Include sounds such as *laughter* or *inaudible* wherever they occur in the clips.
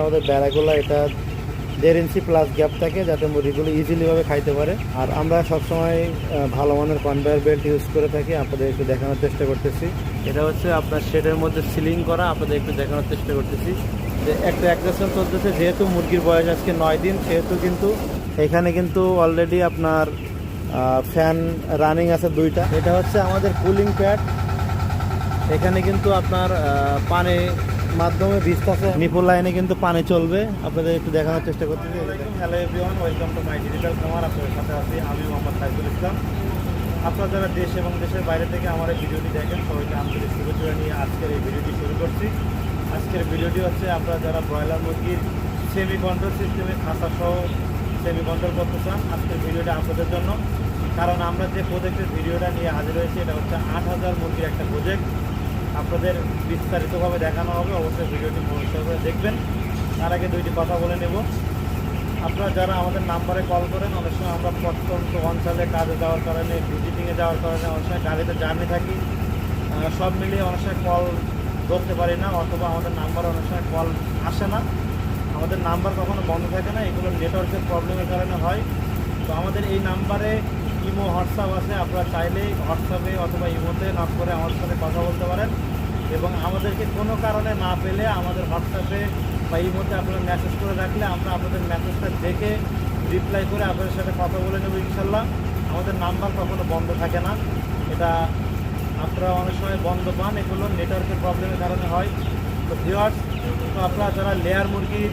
আমাদের বেড়াগুলো এটা দেড় ইঞ্চি প্লাস গ্যাপ থাকে যাতে মুরগিগুলো ইজিলিভাবে খাইতে পারে। আর আমরা সবসময় ভালো মানের কনভেয়ার বেল্ট ইউজ করে থাকি। আপনাদের একটু দেখানোর চেষ্টা করতেছি। এটা হচ্ছে আপনার শেডের মধ্যে সিলিং করা। আপনাদের একটু দেখানোর চেষ্টা করতেছি। যে একটা অ্যাডজাস্টমেন্ট চলতেছে। যেহেতু মুরগির বয়স আজকে নয় দিন, সেহেতু কিন্তু এখানে কিন্তু অলরেডি আপনার ফ্যান রানিং আছে দুইটা। এটা হচ্ছে আমাদের কুলিং প্যাড এখানে কিন্তু আপনার পানি মাধ্যমে ভিজতেছে নিপুল লাইনে কিন্তু পানি চলবে। আপনাদের একটু দেখানোর চেষ্টা করতেছি hello everyone welcome to my digital খামার আপনাদের সাথে আছি আমি মোহাম্মদ সাইফুল ইসলাম। আপনারা যারা দেশ এবং দেশের বাইরে থেকে আমার এই ভিডিওটি দেখেন, সবাইকে আন্তরিক শুভেচ্ছা নিয়ে আজকের এই ভিডিওটি শুরু করছি। আজকের ভিডিওটি হচ্ছে, আপনারা যারা ব্রয়লার মুরগির সেমি কন্ট্রোল সিস্টেমে খাঁচা সহ সেমি কন্ট্রোল করতে চান, আজকের ভিডিওটা আপনাদের জন্য। কারণ আমরা যে প্রজেক্টের ভিডিওটা নিয়ে হাজির হয়েছি, এটা হচ্ছে আট হাজার মুরগির একটা প্রজেক্ট আপনাদের বিস্তারিতভাবে দেখানো হবে, অবশ্যই ভিডিওটি মনোযোগ করে দেখবেন। তার আগে দুইটি কথা বলে নেব। আপনারা যারা আমাদের নাম্বারে কল করেন, অনেক সময় আমরা প্রত্যন্ত অঞ্চলে কাজে যাওয়ার কারণে ভিজিটিংয়ে যাওয়ার কারণে অনেক সময় গাড়িতে জার্নি থাকি। সব মিলিয়ে অনেক সময় কল ধরতে পারি না, অথবা আমাদের নাম্বার অনেক সময় কল আসে না। আমাদের নাম্বার কখনো বন্ধ থাকে না, এগুলো নেটওয়ার্কের প্রবলেমের কারণে হয়। তো আমাদের এই নাম্বারে ইমো, হোয়াটসঅ্যাপ আছে, আপনারা চাইলেই হোয়াটসঅ্যাপে অথবা ইমোতে নক করে আমাদের সাথে কথা বলতে পারেন। এবং আমাদেরকে কোনো কারণে না পেলে আমাদের হোয়াটসঅ্যাপে বা ইমোতে আপনারা মেসেজ করে রাখলে আমরা আপনাদের মেসেজটা দেখে রিপ্লাই করে আপনাদের সাথে কথা বলে নেব ইনশাল্লাহ। আমাদের নাম্বার কখনো বন্ধ থাকে না। এটা আপনারা অনেক সময় বন্ধ পান, এগুলো নেটওয়ার্কের প্রবলেমের কারণে হয়। তো ভিওয়ার্স তো আপনারা যারা লেয়ার মুরগি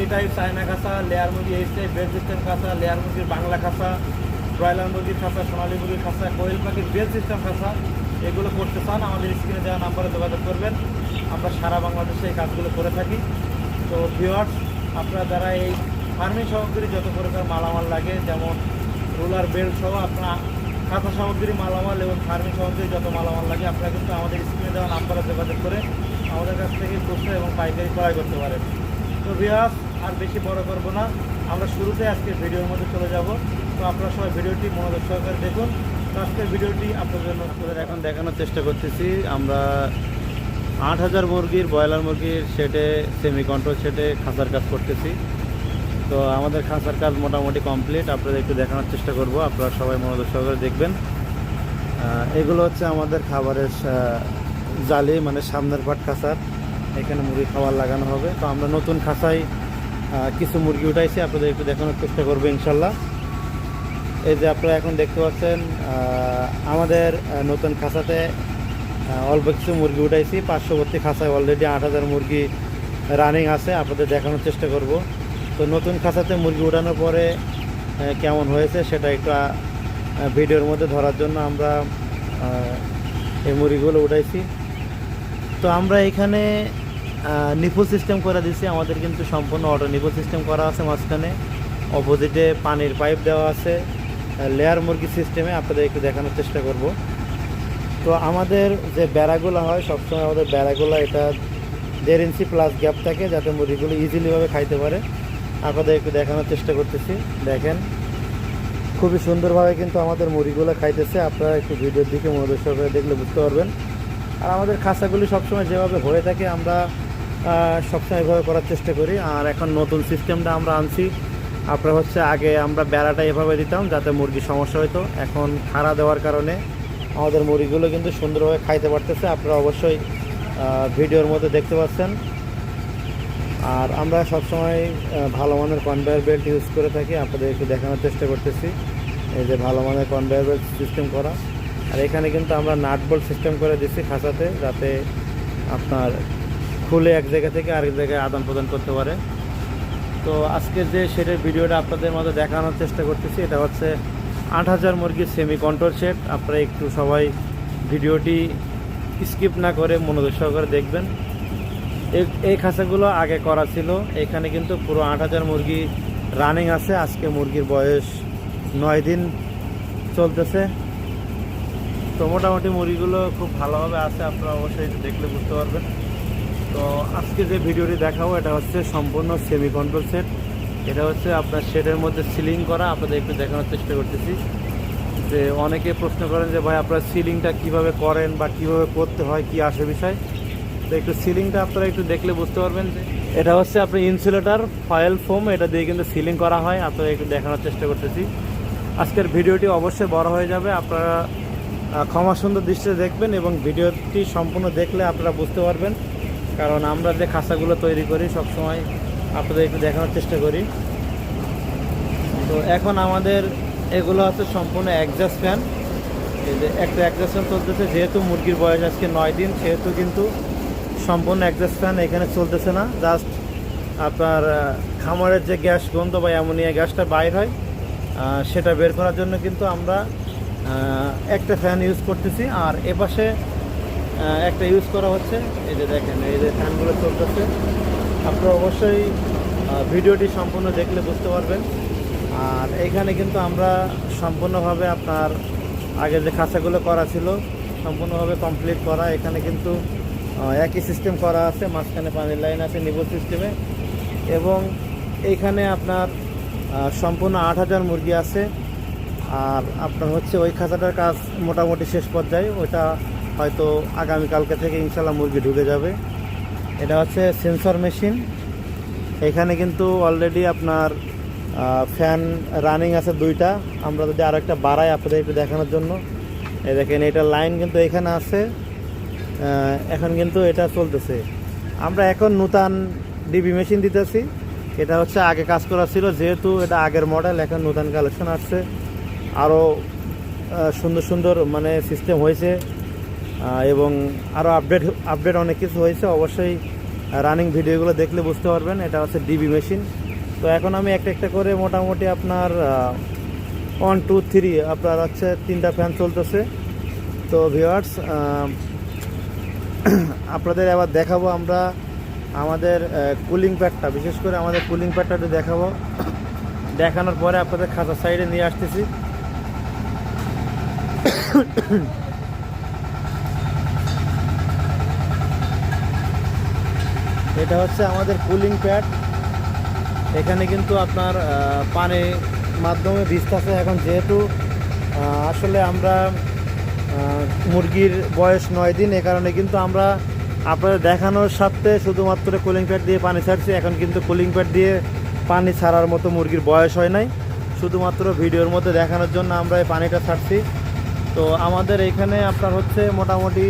এ টাইপ চায়না খাসা লেয়ার মুরগি এইচ টাইপ সিস্টেম খাসা লেয়ার মুরগির বাংলা খাসা ব্রয়লার মুরগির খাসা সোনালী মুরগির খাসা কোয়েল পাখির বেড সিস্টেম খাসা এগুলো করতে চান, আমাদের স্ক্রিনে দেওয়া নাম্বারে যোগাযোগ করবেন। আমরা সারা বাংলাদেশে এই কাজগুলো করে থাকি। তো ভিওয়ার্স আপনারা যারা এই ফার্মিং সামগ্রী যত প্রকার মালামাল লাগে, যেমন রোলার বেল্ট সহ আপনার খাতা সামগ্রী মালামাল এবং ফার্মিং সামগ্রী যত মালামাল লাগে, আপনারা কিন্তু আমাদের স্ক্রিনে দেওয়া নাম্বারে যোগাযোগ করে আমাদের কাছ থেকে খুচরো এবং পাইকারি ক্রয় করতে পারেন। তো আর বেশি বড় করব না। আমরা শুরুতে আজকে ভিডিওর মধ্যে চলে যাব। তো আপনারা সবাই ভিডিওটি মনোযোগ সহকারে দেখুন। তো আজকের ভিডিওটি আপনাদের জন্য এখন দেখানোর চেষ্টা করতেছি। আমরা আট হাজার মুরগির, ব্রয়লার মুরগির সেটে সেমি কন্ট্রোল সেটে খাঁচার কাজ করতেছি। তো আমাদের খাঁচার কাজ মোটামুটি কমপ্লিট। আপনাদের একটু দেখানোর চেষ্টা করব। আপনারা সবাই মনোযোগ সহকারে দেখবেন। এগুলো হচ্ছে আমাদের খাবারের জালি মানে সামনের পাট খাঁচার। এখানে মুরগি খাবার লাগানো হবে। তো আমরা নতুন আহ, কিছু মুরগি উঠাইছি। আপনাদের একটু দেখানোর চেষ্টা করব ইনশাল্লাহ। এই যে আপনারা এখন দেখতে পাচ্ছেন আমাদের নতুন আহ, অল্প কিছু মুরগি উঠাইছি। পার্শ্ববর্তী খাসায় অলরেডি আট হাজার মুরগি রানিং আছে। আপনাদের দেখানোর চেষ্টা করব। তো নতুন খাসাতে মুরগি উঠানোর পরে কেমন হয়েছে সেটা একটু ভিডিওর মধ্যে ধরার জন্য আমরা এই মুরগিগুলো উঠাইছি। তো আমরা এখানে নিপো সিস্টেম করে দিছি আমাদের কিন্তু সম্পূর্ণ অটো নিপো সিস্টেম করা আছে মাঝখানে। অপোজিটে পানির পাইপ দেওয়া আছে। লেয়ার মুরগি সিস্টেমে আপনাদের একটু দেখানোর চেষ্টা করব। তো আমাদের যে বেড়াগুলো হয়, সবসময় আমাদের বেড়াগুলো এটা দেড় ইঞ্চি প্লাস গ্যাপ থাকে যাতে মুরগিগুলো ইজিলিভাবে খাইতে পারে। আপনাদের একটু দেখানোর চেষ্টা করতেছি। দেখেন, খুবই সুন্দরভাবে কিন্তু আমাদের মুরগিগুলো খাইতেছে। আপনারা একটু ভিডিওর দিকে সহকারে দেখলে বুঝতে পারবেন। আর আমাদের খাঁচাগুলি সবসময় যেভাবে হয়ে থাকে, আমরা সবসময় এভাবে করার চেষ্টা করি। আর এখন নতুন সিস্টেমটা আমরা আনছি। আপনার হচ্ছে আগে আমরা বেড়াটা এভাবে দিতাম যাতে মুরগির সমস্যা হতো এখন খাড়া দেওয়ার কারণে আমাদের মুরগিগুলো কিন্তু সুন্দরভাবে খাইতে পারতেছে। আপনারা অবশ্যই ভিডিওর মধ্যে দেখতে পাচ্ছেন। আর আমরা সবসময় ভালো মানের কনভেয়ার বেল্ট ইউজ করে থাকি। আপনাদের একটু দেখানোর চেষ্টা করতেছি। এই যে ভালো মানের কনভেয়ার বেল্ট সিস্টেম করা। আর এখানে কিন্তু আমরা নাট বোল্ট সিস্টেম করে দিচ্ছি খাঁচাতে, যাতে আপনার খুলে এক জায়গা থেকে আরেক জায়গায় আদান প্রদান করতে পারে। তো আজকে যে সেটের ভিডিওটা আপনাদের মধ্যে দেখানোর চেষ্টা করতেছি, এটা হচ্ছে আট হাজার মুরগির সেমি কন্ট্রোল সেট আপনারা একটু সবাই ভিডিওটি স্কিপ না করে মনোযোগ সহকারে দেখবেন। এই- এই খাঁচাগুলো আগে করা ছিল। এখানে কিন্তু পুরো আট হাজার মুরগি রানিং আছে। আজকে মুরগির বয়স নয় দিন চলতেছে। তো মোটামুটি মুরগিগুলো খুব ভালোভাবে আছে। আপনারা অবশ্যই দেখলে বুঝতে পারবেন। তো আজকে যে ভিডিওটি দেখাবো, এটা হচ্ছে সম্পূর্ণ সেমি কন্ট্রোল সেট এটা হচ্ছে আপনার শেডের মধ্যে সিলিং করা। আপনাদের একটু দেখানোর চেষ্টা করতেছি। যে অনেকে প্রশ্ন করেন যে, ভাই, আপনারা সিলিংটা কীভাবে করেন বা কীভাবে করতে হয়, কি আসে বিষয়? তো একটু সিলিংটা আপনারা একটু দেখলে বুঝতে পারবেন যে, এটা হচ্ছে আপনি ইনসুলেটর ফয়েল ফোম এটা দিয়ে কিন্তু সিলিং করা হয়। আপনারা একটু দেখানোর চেষ্টা করতেছি। আজকের ভিডিওটি অবশ্যই বড় হয়ে যাবে। আপনারা ক্ষমা সুন্দর দৃষ্টিতে দেখবেন এবং ভিডিওটি সম্পূর্ণ দেখলে আপনারা বুঝতে পারবেন। কারণ আমরা যে খাঁচাগুলো তৈরি করি সবসময় আপনাদের একটু দেখানোর চেষ্টা করি। তো এখন আমাদের এগুলো হচ্ছে সম্পূর্ণ অ্যাডজাস্ট ফ্যান এই যে একটা অ্যাডজাস্ট ফ্যান চলতেছে, যেহেতু মুরগির বয়স আজকে নয় দিন, সেহেতু কিন্তু সম্পূর্ণ অ্যাডজাস্ট ফ্যান এখানে চলতেছে না। জাস্ট আপনার খামারের যে গ্যাস গন্ধ বা অ্যামোনিয়া গ্যাসটা বাইর হয় সেটা বের করার জন্য কিন্তু আমরা একটা ফ্যান ইউজ করতেছি। আর এপাশে একটা ইউজ করা হচ্ছে। এই যে দেখেন, এই যে ফ্যানগুলো চলতেছে। আপনারা অবশ্যই ভিডিওটি সম্পূর্ণ দেখলে বুঝতে পারবেন। আর এখানে কিন্তু আমরা সম্পূর্ণভাবে আপনার আগে যে খাঁচাগুলো করা ছিল, সম্পূর্ণভাবে কমপ্লিট করা। এখানে কিন্তু একই সিস্টেম করা আছে। মাঝখানে পানির লাইন আছে নিবল সিস্টেমে এবং এইখানে আপনার সম্পূর্ণ আট হাজার মুরগি আছে। আর আপনার হচ্ছে ওই খাঁচাটার কাজ মোটামুটি শেষ পর্যায়ে। ওইটা হয়তো আগামীকালকে থেকে ইনশাল্লাহ মুরগি ঢুকে যাবে। এটা হচ্ছে সেন্সর মেশিন এখানে কিন্তু অলরেডি আপনার ফ্যান রানিং আছে দুইটা। আমরা যদি আরও একটা বাড়াই আপনাদের একটু দেখানোর জন্য। এই দেখেন, এটা লাইন কিন্তু এখানে আছে। এখন কিন্তু এটা চলতেছে। আমরা এখন নূতন ডিবি মেশিন দিতেছি। এটা হচ্ছে আগে কাজ করা ছিল, যেহেতু এটা আগের মডেল এখন নূতন কালেকশন আসছে। আরও সুন্দর সুন্দর মানে সিস্টেম হয়েছে। এবং আরও আপডেট আপডেট অনেক কিছু হয়েছে, অবশ্যই রানিং ভিডিওগুলো দেখলে বুঝতে পারবেন। এটা হচ্ছে ডিবি মেশিন তো এখন আমি একটা একটা করে মোটামুটি আপনার ওয়ান টু থ্রি আপনার হচ্ছে তিনটা ফ্যান চলতেছে। তো ভিওয়ার্স *clears throat* আপনাদের এবার দেখাবো আমরা আমাদের কুলিং প্যাডটা বিশেষ করে আমাদের কুলিং প্যাডটা একটু দেখাবো। দেখানোর পরে আপনাদের খাঁচার সাইডে নিয়ে আসতেছি। এটা হচ্ছে আমাদের কুলিং প্যাড এখানে কিন্তু আপনার পানি মাধ্যমে ভিজতেছে এখন যেহেতু আসলে আমরা মুরগির বয়স নয় দিন, এ কারণে কিন্তু আমরা আপনাদের দেখানোর সাথে শুধুমাত্র কুলিং প্যাড দিয়ে পানি ছাড়ছি। এখন কিন্তু কুলিং প্যাড দিয়ে পানি ছাড়ার মতো মুরগির বয়স হয় নাই। শুধুমাত্র ভিডিওর মধ্যে দেখানোর জন্য আমরা এই পানিটা ছাড়ছি। তো আমাদের এইখানে আপনার হচ্ছে মোটামুটি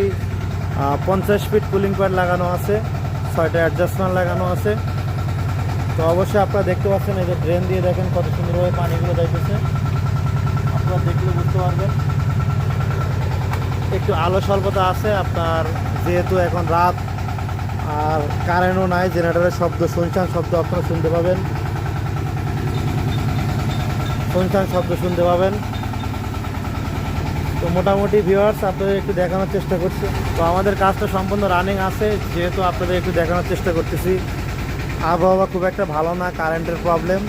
পঞ্চাশ ফিট কুলিং প্যাড লাগানো আছে। ছয়টা অ্যাডজাস্টমেন্ট লাগানো আছে। তো অবশ্যই আপনারা দেখতে পাচ্ছেন, এই যে ড্রেন দিয়ে দেখেন কত সুন্দরভাবে পানিগুলো যাইতেছে। আপনারা দেখলে বুঝতে পারবেন। একটু আলো স্বল্পতা আছে, আপনার যেহেতু এখন রাত, আর কারেন্টও নাই জেনারেটরের শব্দ শুনছান শব্দ আপনারা শুনতে পাবেন। শুনছান শব্দ শুনতে পাবেন। তো মোটামুটি ভিউয়ার্স আপনাদের একটু দেখানোর চেষ্টা করছি। তো আমাদের কাজটা সম্পূর্ণ রানিং আছে, যেহেতু আপনাদের একটু দেখানোর চেষ্টা করতেছি। আবহাওয়া খুব একটা ভালো না কারেন্টের প্রবলেম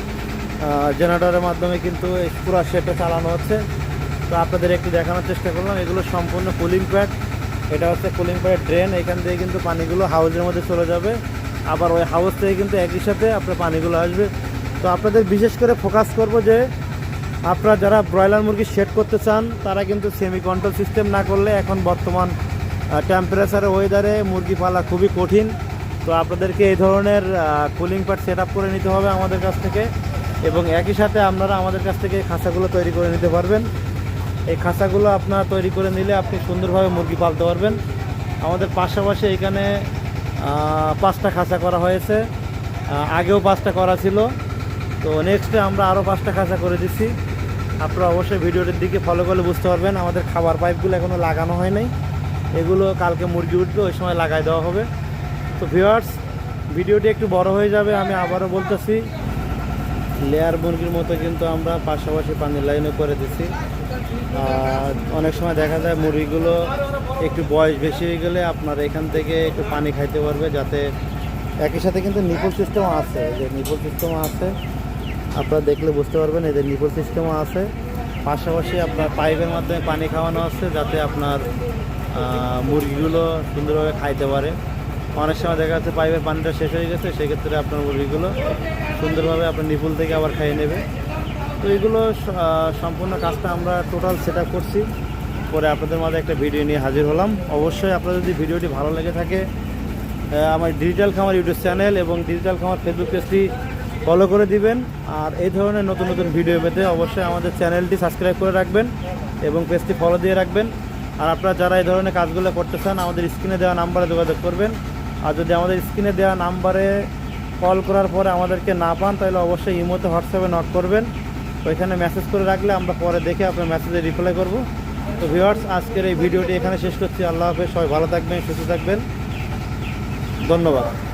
জেনারেটরের মাধ্যমে কিন্তু পুরো সেটে চালানো হচ্ছে। তো আপনাদের একটু দেখানোর চেষ্টা করলাম, এগুলো সম্পূর্ণ কুলিং প্যাড এটা হচ্ছে কুলিং প্যাড ড্রেন এখান থেকে কিন্তু পানিগুলো হাউসের মধ্যে চলে যাবে। আবার ওই হাউস থেকে কিন্তু একই সাথে আপনার পানিগুলো আসবে। তো আপনাদের বিশেষ করে ফোকাস করব যে আপনারা যারা ব্রয়লার মুরগি সেট করতে চান, তারা কিন্তু সেমি কন্ট্রোল সিস্টেম না করলে এখন বর্তমান টেম্পারেচারে ওয়েদারে মুরগি পালা খুবই কঠিন। তো আপনাদেরকে এই ধরনের কুলিং প্যাড সেট করে নিতে হবে আমাদের কাছ থেকে এবং একই সাথে আপনারা আমাদের কাছ থেকে খাঁচাগুলো তৈরি করে নিতে পারবেন। এই খাঁচাগুলো আপনারা তৈরি করে নিলে আপনি সুন্দরভাবে মুরগি পালতে পারবেন। আমাদের পাশাপাশি এখানে পাঁচটা খাঁচা করা হয়েছে। আগেও পাঁচটা করা ছিল। তো নেক্সটে আমরা আরও পাঁচটা খাঁচা করে দিচ্ছি। আপনারা অবশ্যই ভিডিওটির দিকে ফলো করলে বুঝতে পারবেন, আমাদের খাবার পাইপগুলো এখনও লাগানো হয় নাই। এগুলো কালকে মুরগি উঠবে, ওই সময় লাগাই দেওয়া হবে। তো ভিওয়ার্স ভিডিওটি একটু বড় হয়ে যাবে, আমি আবারও বলতেছি লেয়ার মুরগির মতো কিন্তু আমরা পাশাপাশি পানির লাইনে করে দিছি। অনেক সময় দেখা যায় মুরগিগুলো একটু বয়স বেশি হয়ে গেলে আপনার এখান থেকে একটু পানি খাইতে পারবে, যাতে একই সাথে কিন্তু নিপল সিস্টেমও আছে। যে নিপল সিস্টেমও আছে আপনারা দেখলে বুঝতে পারবেন, এদের নিপল সিস্টেমও আছে। পাশাপাশি আপনার পাইপের মাধ্যমে পানি খাওয়ানো আছে, যাতে আপনার মুরগিগুলো সুন্দরভাবে খাইতে পারে। অনেক সময় দেখা যাচ্ছে পাইপের পানিটা শেষ হয়ে গেছে, সেক্ষেত্রে আপনার মুরগিগুলো সুন্দরভাবে আপনার নিপুল থেকে আবার খাইয়ে নেবে। তো এগুলো সম্পূর্ণ কাজটা আমরা টোটাল সেট করছি। পরে আপনাদের মাঝে একটা ভিডিও নিয়ে হাজির হলাম। অবশ্যই আপনাদের যদি ভিডিওটি ভালো লেগে থাকে আমার ডিজিটাল খামার ইউটিউব চ্যানেল এবং ডিজিটাল খামার ফেসবুক পেজটি ফলো করে দিবেন। আর এই ধরনের নতুন নতুন ভিডিও পেতে অবশ্যই আমাদের চ্যানেলটি সাবস্ক্রাইব করে রাখবেন এবং পেজটি ফলো দিয়ে রাখবেন। আর আপনারা যারা এই ধরনের কাজগুলো করতে চান, আমাদের স্ক্রিনে দেওয়া নাম্বারে যোগাযোগ করবেন। আর যদি আমাদের স্ক্রিনে দেওয়া নাম্বারে কল করার পরে আমাদেরকে না পান, তাহলে অবশ্যই ইমোতে হোয়াটসঅ্যাপে নক করবেন। ওইখানে মেসেজ করে রাখলে আমরা পরে দেখে আপনার মেসেজে রিপ্লাই করব। তো ভিউয়ার্স আজকের এই ভিডিওটি এখানে শেষ করছি। আল্লাহ হাফেজ। সবাই ভালো থাকবেন, সুস্থ থাকবেন। ধন্যবাদ।